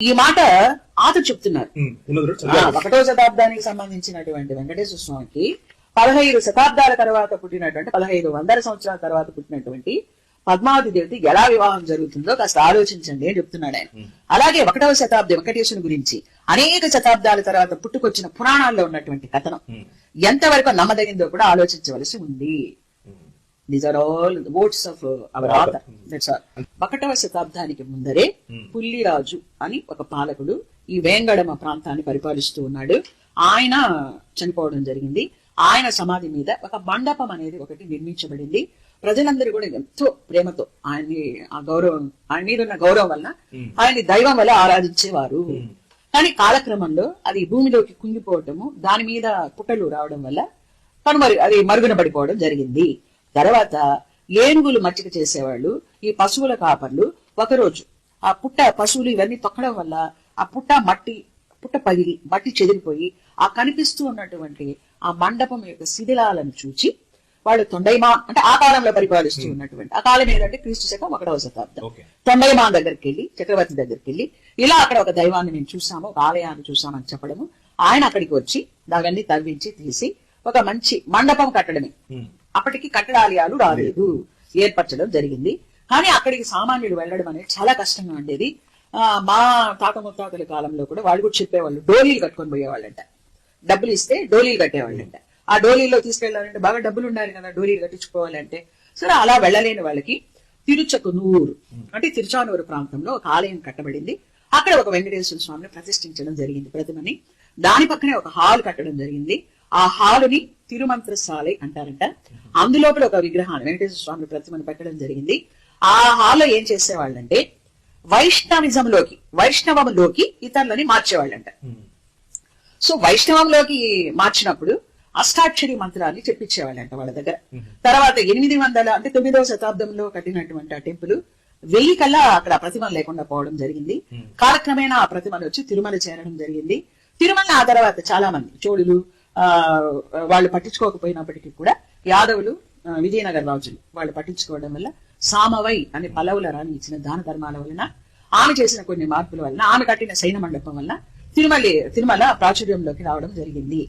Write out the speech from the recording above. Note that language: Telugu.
ఈ మాట ఆతడు చెప్తున్నారు. ఒకటో శతాబ్దానికి సంబంధించినటువంటి వెంకటేశ్వర స్వామికి పదహైదు శతాబ్దాల తర్వాత పుట్టినటువంటి పదహైదు వందల సంవత్సరాల తర్వాత పుట్టినటువంటి పద్మావతి దేవత ఎలా వివాహం జరుగుతుందో కాస్త ఆలోచించండి అని చెప్తున్నాడు ఆయన. అలాగే ఒకటవ శతాబ్ది వెంకటేశ్వరుని గురించి అనేక శతాబ్దాల తర్వాత పుట్టుకొచ్చిన పురాణాల్లో ఉన్నటువంటి కథనం. ఎంతవరకు నమ్మదగిందో కూడా ఆలోచించవలసి ఉంది. These are all words of our. Author that's all ఒకటవ శతాబ్దానికి ముందరే Hmm. పుల్లిరాజు అని ఒక పాలకుడు ఈ వేంగడమ ప్రాంతాన్ని పరిపాలిస్తూ ఉన్నాడు ఆయన చనిపోవడం జరిగింది ఆయన సమాధి మీద ఒక మండపం అనేది ఒకటి నిర్మించబడింది ప్రజలందరూ కూడా ఎంతో ప్రేమతో ఆయన్ని ఆ గౌరవం ఆయన మీద ఉన్న గౌరవం వల్ల Hmm. ఆయన్ని దైవం వల్ల ఆరాధించేవారు Hmm. కానీ కాలక్రమంలో అది భూమిలోకి కుంగిపోవటము దాని మీద పుట్టలు రావడం వల్ల కనుమరు అది మరుగున పడిపోవడం జరిగింది తర్వాత ఏనుగులు మచ్చిక చేసేవాళ్ళు ఈ పశువుల కాపర్లు ఒకరోజు. ఆ పుట్ట పశువులు ఇవన్నీ తొక్కడం వల్ల ఆ పుట్ట మట్టి పుట్ట పగిలి మట్టి చెదిరిపోయి ఆ కనిపిస్తూ ఉన్నటువంటి ఆ మండపం యొక్క శిథిలాలను చూచి వాళ్ళు తొండైమా అంటే ఆ కాలంలో పరిపాలిస్తూ ఉన్నటువంటి ఆ కాలం ఏంటంటే క్రీస్తు శకం ఒకటవ శతాబ్దం. తొండైమా దగ్గరికి వెళ్ళి చక్రవర్తి దగ్గరికి వెళ్ళి ఇలా అక్కడ ఒక దైవాన్ని మేము చూసాము ఒక ఆలయాన్ని చూసామని చెప్పడము. ఆయన అక్కడికి వచ్చి దాన్ని తవ్వించి తీసి ఒక మంచి మండపం కట్టడమే. ఉమ్, అప్పటికి కట్టడాలయాలు రాలేదు. ఏర్పరచడం జరిగింది. కానీ అక్కడికి సామాన్యుడు వెళ్ళడం అనేది చాలా కష్టంగా ఉండేది. మా తాత ముత్తాతల కాలంలో కూడా వాళ్ళు కూడా చెప్పేవాళ్ళు డోలీలు కట్టుకొని పోయేవాళ్ళంట. డబ్బులు ఇస్తే డోలీలు కట్టేవాళ్ళంట. ఆ డోలీలో తీసుకెళ్ళాలంటే బాగా డబ్బులు ఉండాలి కదా డోలీలు కట్టించుకోవాలంటే. సరే అలా వెళ్ళలేని వాళ్ళకి తిరుచకునూరు అంటే తిరుచానూరు ప్రాంతంలో ఒక ఆలయం కట్టబడింది. అక్కడ ఒక వెంకటేశ్వర స్వామిని ప్రతిష్ఠించడం జరిగింది ప్రతిమని. దాని పక్కనే ఒక హాల్ కట్టడం జరిగింది. ఆ హాలుని తిరుమంత్రశాలై అంటారంట. అందులోపల ఒక విగ్రహాన్ని వెంకటేశ్వర స్వామి ప్రతిమను పెట్టడం జరిగింది. ఆ హాల్లో ఏం చేసేవాళ్ళంటే వైష్ణవిజంలోకి వైష్ణవంలోకి ఇతరులని మార్చేవాళ్ళంట. సో వైష్ణవంలోకి మార్చినప్పుడు అష్టాక్షరి మంత్రాన్ని చెప్పించేవాళ్ళంట వాళ్ళ దగ్గర. తర్వాత ఎనిమిది వందల అంటే తొమ్మిదవ శతాబ్దంలో కట్టినటువంటి ఆ టెంపుల్ వెయ్యి కల్లా అక్కడ ప్రతిమ లేకుండా పోవడం జరిగింది. కాలక్రమేణా ఆ ప్రతిమలు వచ్చి తిరుమల చేరడం జరిగింది. తిరుమల ఆ తర్వాత చాలా మంది చోళులు వాళ్ళు పట్టించుకోకపోయినప్పటికీ కూడా యాదవులు విజయనగర రాజులు వాళ్ళు పట్టించుకోవడం వల్ల సామవై అనే పలవుల రాణి ఇచ్చిన దాన ధర్మాల వలన ఆమె చేసిన కొన్ని మార్పుల వలన ఆమె కట్టిన సైన మండపం వలన తిరుమల తిరుమల ప్రాచుర్యంలోకి రావడం జరిగింది.